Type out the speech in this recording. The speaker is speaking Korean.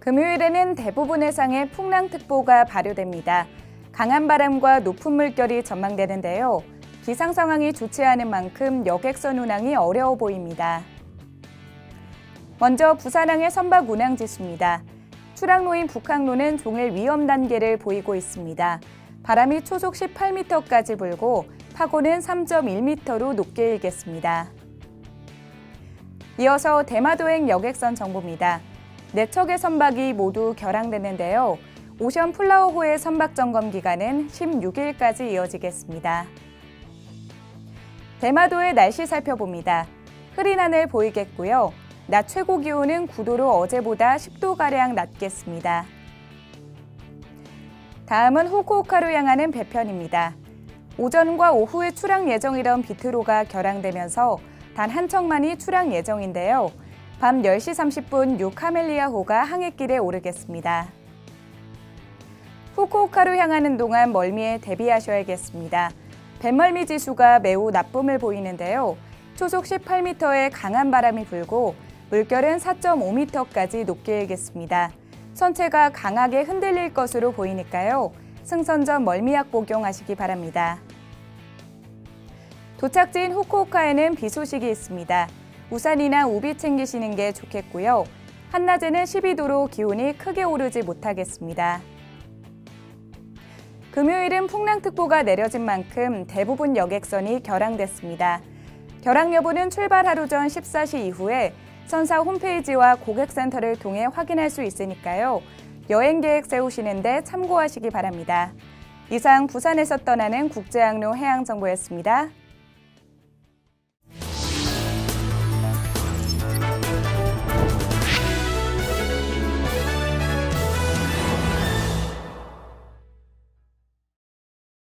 금요일에는 대부분 해상에 풍랑특보가 발효됩니다. 강한 바람과 높은 물결이 전망되는데요. 기상 상황이 좋지 않은 만큼 여객선 운항이 어려워 보입니다. 먼저 부산항의 선박 운항 지수입니다. 출항로인 북항로는 종일 위험 단계를 보이고 있습니다. 바람이 초속 18m까지 불고 파고는 3.1m로 높게 일겠습니다. 이어서 대마도행 여객선 정보입니다. 네 척의 선박이 모두 결항됐는데요. 오션 플라워호의 선박 점검 기간은 16일까지 이어지겠습니다. 대마도의 날씨 살펴봅니다. 흐린 하늘 보이겠고요. 낮 최고 기온은 9도로 어제보다 10도가량 낮겠습니다. 다음은 후쿠오카로 향하는 배편입니다. 오전과 오후에 출항 예정이던 비트로가 결항되면서 단 한 척만이 출항 예정인데요. 밤 10시 30분 유 카멜리아호가 항해길에 오르겠습니다. 후쿠오카로 향하는 동안 멀미에 대비하셔야겠습니다. 뱃멀미 지수가 매우 나쁨을 보이는데요. 초속 18m의 강한 바람이 불고 물결은 4.5m까지 높게 일겠습니다. 선체가 강하게 흔들릴 것으로 보이니까요. 승선 전 멀미약 복용하시기 바랍니다. 도착지인 후쿠오카에는 비 소식이 있습니다. 우산이나 우비 챙기시는 게 좋겠고요. 한낮에는 12도로 기온이 크게 오르지 못하겠습니다. 금요일은 풍랑특보가 내려진 만큼 대부분 여객선이 결항됐습니다. 결항 여부는 출발 하루 전 14시 이후에 선사 홈페이지와 고객센터를 통해 확인할 수 있으니까요. 여행 계획 세우시는데 참고하시기 바랍니다. 이상 부산에서 떠나는 국제항로 해양정보였습니다.